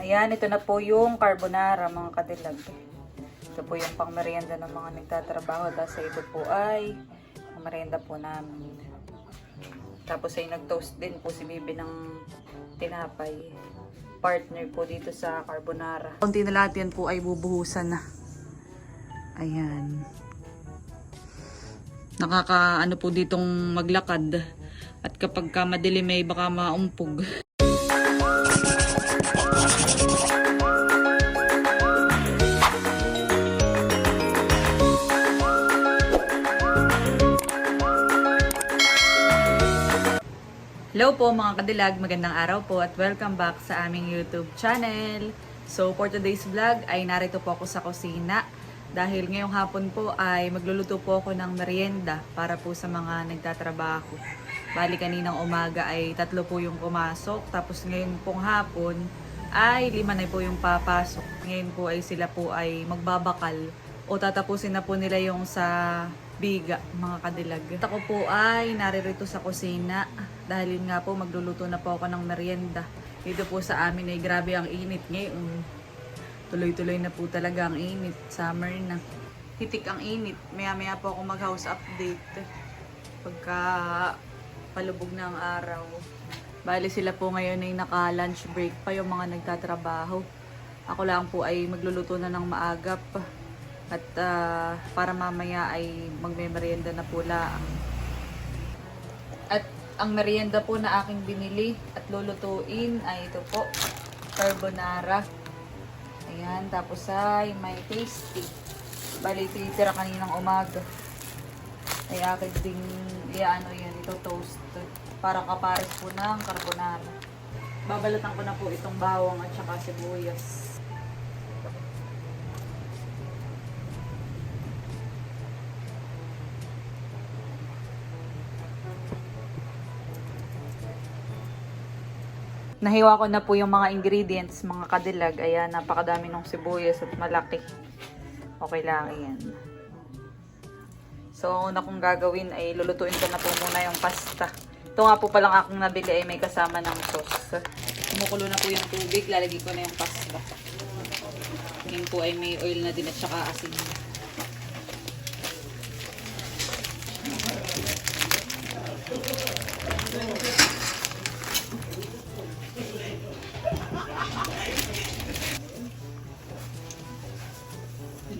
Ayan, ito na po yung carbonara mga kadilag. Ito po yung pangmerienda ng mga nagtatrabaho. Tapos ito po ay merienda po namin. Tapos ay nag-toast din po si Bibi ng tinapay. Partner po dito sa carbonara. Kunti na lahat yan po ay bubuhusan na. Ayan. Nakaka ano po ditong maglakad. At kapag ka madilim ay baka maumpog. Hello po mga kadilag, magandang araw po at welcome back sa aming YouTube channel. So for today's vlog ay narito po ako sa kusina dahil ngayong hapon po ay magluluto po ako ng merienda para po sa mga nagtatrabaho. Bali kaninang umaga ay tatlo po yung pumasok tapos ngayon pong hapon ay lima na po yung papasok. Ngayon po ay sila po ay magbabakal o tatapusin na po nila yung sa biga, mga kadilag. At ako po ay naririto sa kusina dahil yun nga po magluluto na po ako ng merienda. Dito po sa amin ay grabe ang init ngayon. Tuloy-tuloy na po talaga ang init. Summer na. Hitik ang init. Maya-maya po ako mag-house update. Pagka palubog na ang araw. Bali sila po ngayon ay naka-lunch break pa yung mga nagtatrabaho. Ako lang po ay magluluto na ng maagap. At ah, para mamaya ay magme-merienda na po lang. At ang merienda po na aking binili at lulutuin ay ito po, carbonara. Ayan, tapos ay may tasty. Bali, titira kaninang umaga. Ay akin ding, ano yan, ito toast. Para kapares po ng carbonara. Babalatan ko na po itong bawang at saka sibuyas. Nahiwa ko na po yung mga ingredients, mga kadilag. Ayan, napakadami ng sibuyas at malaki. Okay lang yan. So, ang una kong gagawin ay lulutuin ko na po muna yung pasta. Ito nga po palang akong nabili ay may kasama ng sauce. Kumukulo na po yung tubig, lalagay ko na yung pasta. Ngayon po ay may oil na din at saka asin.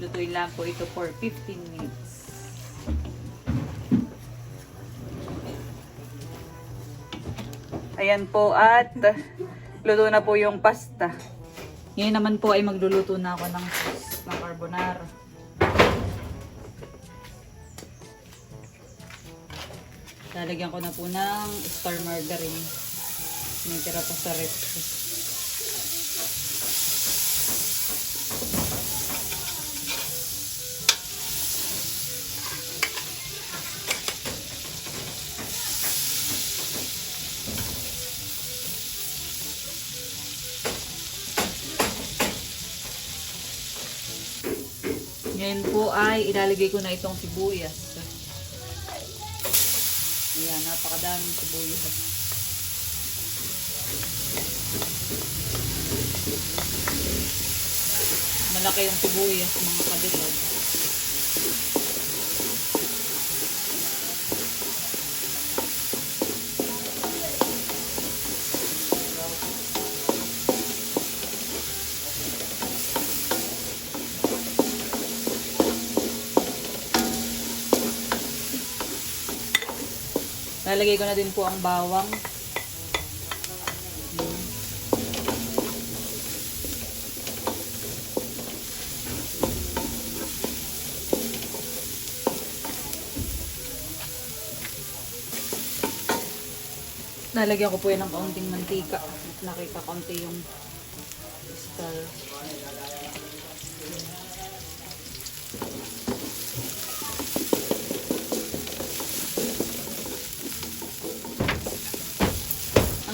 Lutuin lang po ito for 15 minutes. Ayan po at luto na po yung pasta. Ngayon naman po ay magluluto na ako ng sauce ng carbonara. Lalagyan ko na po ng star margarine. May tira pa sa ref. Ngayon po ay ilalagay ko na itong sibuyas. Ayan, napakadaming sibuyas. Malaki yung sibuyas, mga kabilag. Lalagay ko na din po ang bawang. Lalagyan ko po yan ng kaunting mantika. Nakita kaunti yung star.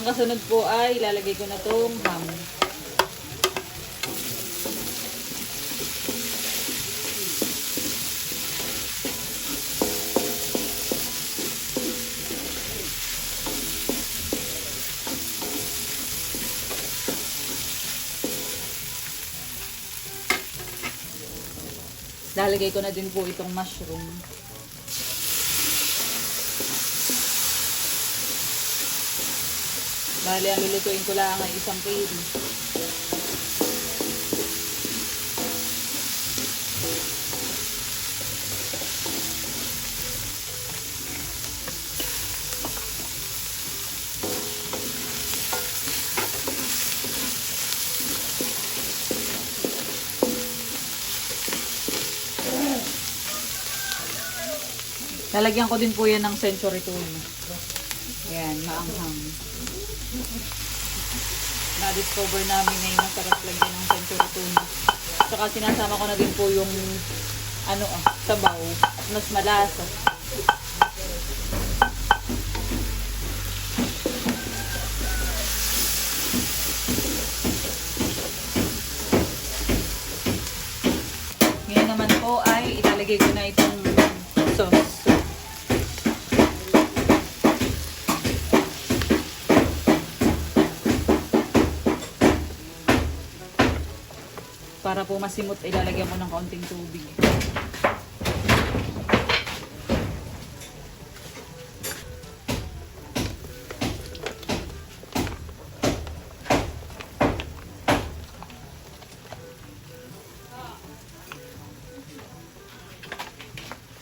kasunod po ay ilalagay ko na tong ham. Lalagay ko na din po itong mushroom. Bali, ang lulutuin ko lang ay isang kilo. Lalagyan ko din po yan ng century tuna. Yan, maanghang. Na-discover namin na yung masarap lagyan ng century tuna. Tsaka sinasama ko na din po yung ano ah, sabaw. Mas malasa. Ngayon naman po ay ilalagay ko na Para po masimot, ilalagyan mo ng kaunting tubig.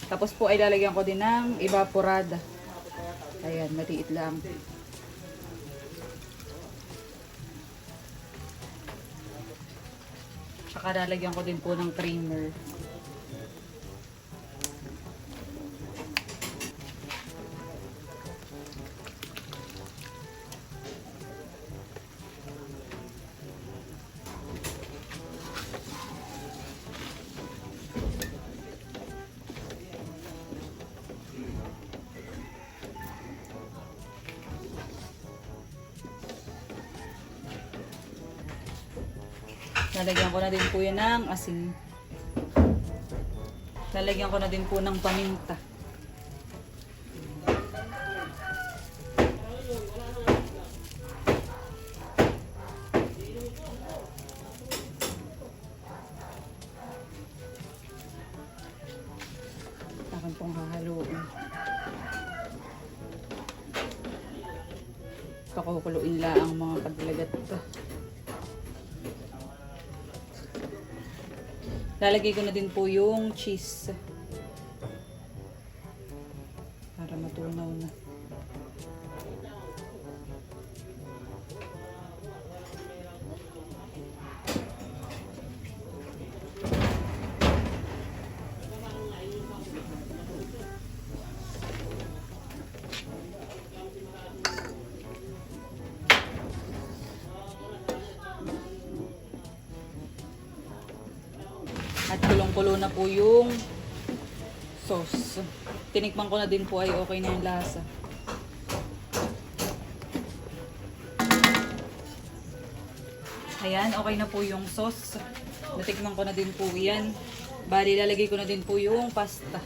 Tapos po ay lalagyan ko din ng evaporada. Ayan, maliit lang. Tsaka lalagyan ko din po ng creamer. Lalagyan ko na din po yan ng asin. Lalagyan ko na din po ng paminta. Akin pong hahaluin. Pakukuluin lang ang mga paglagat to. Lalagay ko na din po yung cheese. At kulong-kulo na po yung sauce. Tinikman ko na din po ay okay na yung lasa. Ayan, okay na po yung sauce. Natikman ko na din po yan. Bali, lalagay ko na din po yung pasta.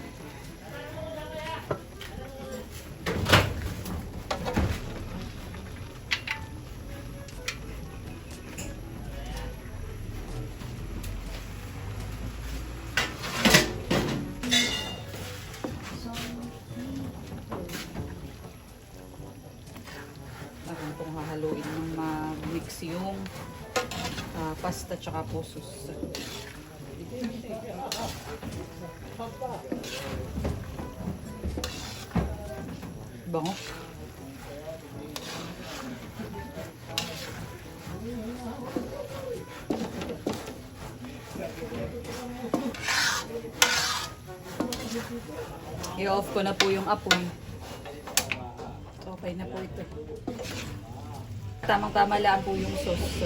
Tsaka po sauce. Bango. I-off ko na po yung apoy. Okay na po ito. Tamang-tama lang po yung sauce.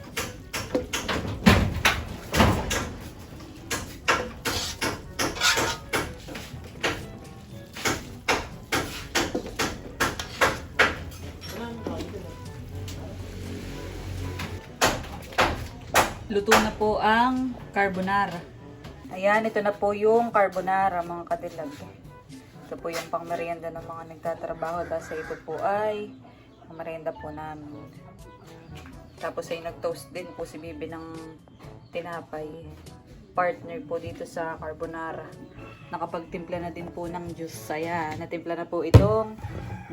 Luto na po ang carbonara. Ayan, ito na po yung carbonara mga kadilag. Ito po yung pang merienda ng mga nagtatrabaho kasi ito po ay pang merienda po namin. Tapos ay nag-toast din po si Bibi ng tinapay. Partner po dito sa carbonara. Nakapagtimpla na din po ng juice. Ayan, natimpla na po itong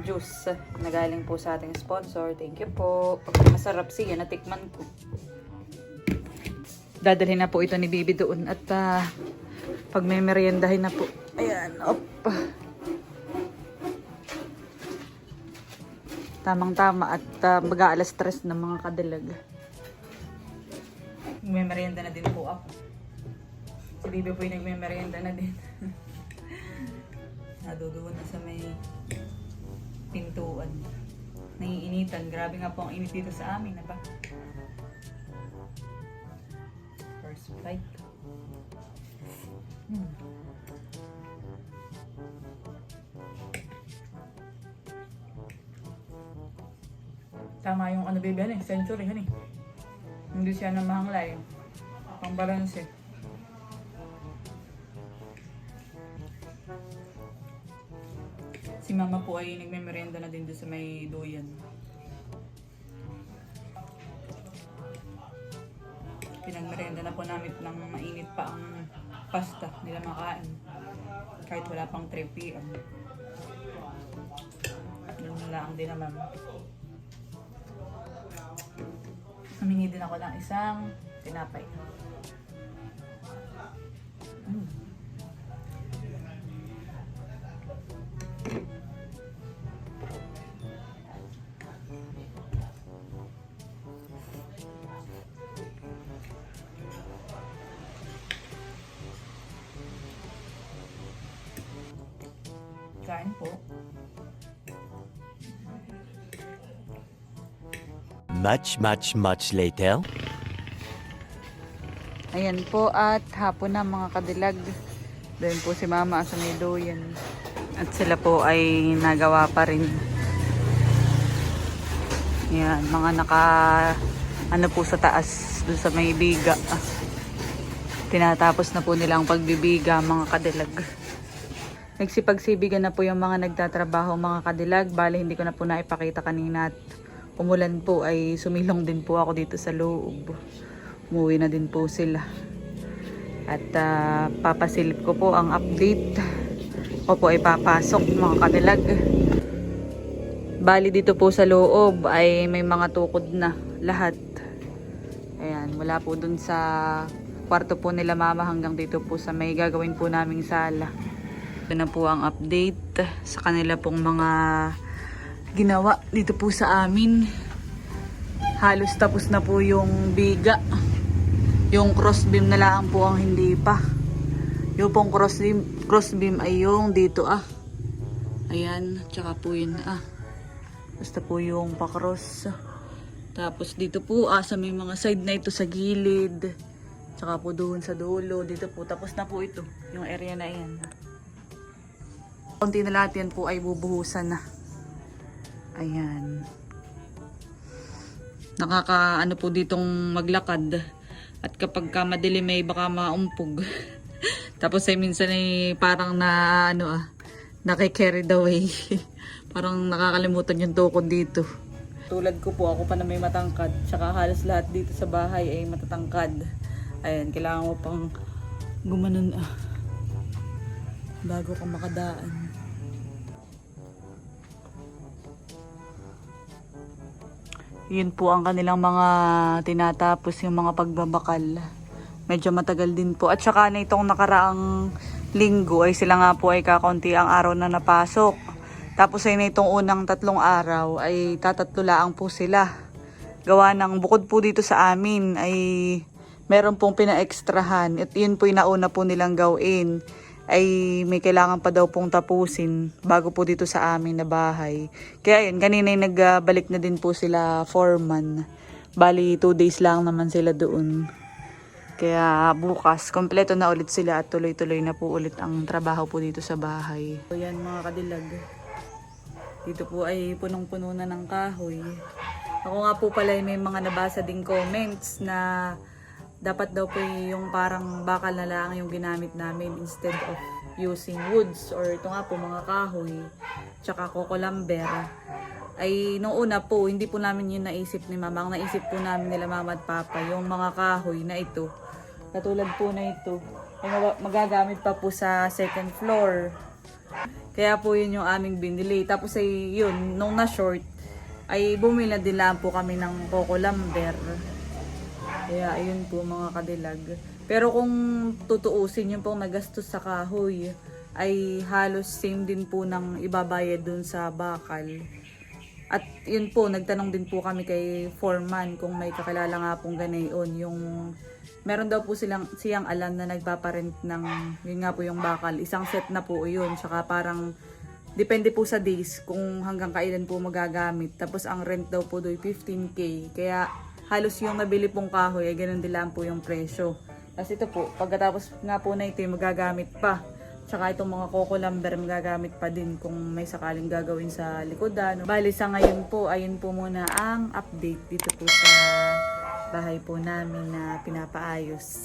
juice na galing po sa ating sponsor. Thank you po. Masarap siya, natikman ko. Dadalhin na po ito ni Bibi doon at ah, pag may meriendahin na po. Ayan, op. Tamang-tama at uh, mag-aalas stress ng mga kadilag. May merienda na din po ako. Si Bibi po yung nagme-merienda na din. Naduduwan na sa may pintuan. Naiinitan. Grabe nga po ang init dito sa amin, na flight. Hmm. Tama yung ano baby, ano eh, century, ano eh. Hindi siya na mahanglay. Pang balance eh. Si mama po ay nagme-merienda na din doon sa may duyan. Pinagmerienda na po namin ng mainit pa ang pasta nila makain. Kahit wala pang 3 p.m. Yun lang din naman. Humingi din ako ng isang tinapay. Much, much, much later. Ayan po at hapon na mga kadilag. Doon po si mama sa may doyan. At sila po ay nagawa pa rin. Ayan, mga naka ano po sa taas doon sa may biga. Tinatapos na po nila ang pagbibiga mga kadilag. Nagsipagsibigan na po yung mga nagtatrabaho mga kadilag. Bale hindi ko na po naipakita kanina at umulan po ay sumilong din po ako dito sa loob. Umuwi na din po sila. At ah, papasilip ko po ang update. Ako po ay papasok mga kadilag. Bali dito po sa loob ay may mga tukod na lahat. Ayan, mula po dun sa kwarto po nila mama hanggang dito po sa may gagawin po naming sala. Ito na po ang update sa kanila pong mga ginawa dito po sa amin. Halos tapos na po yung biga. Yung crossbeam na lang po ang hindi pa. Yung pong crossbeam, crossbeam ay yung dito ah. Ayan, tsaka po yun ah. Basta po yung pakross. Tapos dito po ah, sa may mga side na ito sa gilid. Tsaka po doon sa dulo. Dito po, tapos na po ito. Yung area na yan. Konti na lahat yan po ay bubuhusan na. Ayan. Nakaka ano po ditong maglakad. At kapag ka madilim may baka maumpog. Tapos ay minsan ay parang na ano ah, nakikarried away. parang nakakalimutan yung tukod dito. Tulad ko po, ako pa na may matangkad. Tsaka halos lahat dito sa bahay ay matatangkad. Ayan, kailangan mo pang gumanon ah. Bago ka makadaan. Yun po ang kanilang mga tinatapos yung mga pagbabakal. Medyo matagal din po. At saka na itong nakaraang linggo ay sila nga po ay kakonti ang araw na napasok. Tapos ay na itong unang tatlong araw ay tatatlo laang po sila. Gawa ng bukod po dito sa amin ay meron pong pina-extrahan. At yun po yung nauna po nilang gawin ay may kailangan pa daw pong tapusin bago po dito sa amin na bahay. Kaya yun, kanina ay nagbalik na din po sila foreman. Bali, two days lang naman sila doon. Kaya bukas, kompleto na ulit sila at tuloy-tuloy na po ulit ang trabaho po dito sa bahay. So yan mga kadilag. Dito po ay punong-puno na ng kahoy. Ako nga po pala ay may mga nabasa ding comments na dapat daw po yung parang bakal na lang yung ginamit namin instead of using woods or ito nga po mga kahoy tsaka coco lumber ay nung una po hindi po namin yun naisip ni mama ang naisip po namin nila mama at papa yung mga kahoy na ito katulad po na ito ay maga- magagamit pa po sa second floor kaya po yun yung aming binili. Tapos ay yun, nung na-short, ay bumila din lang po kami ng Coco Lumber. Kaya ayun po mga kadilag. Pero kung tutuusin yung pong nagastos sa kahoy, ay halos same din po ng ibabayad dun sa bakal. At yun po, nagtanong din po kami kay foreman kung may kakilala nga pong ganayon. Yung, meron daw po silang, siyang alam na nagpaparent ng, yun nga po yung bakal. Isang set na po yun. Tsaka parang, depende po sa days kung hanggang kailan po magagamit. Tapos ang rent daw po doy 15k. Kaya halos yung nabili pong kahoy ay ganun din lang po yung presyo. Tapos ito po, pagkatapos nga po na ito, magagamit pa. Tsaka itong mga coco lumber magagamit pa din kung may sakaling gagawin sa likodan. Bali sa ngayon po, ayun po muna ang update dito po sa bahay po namin na pinapaayos.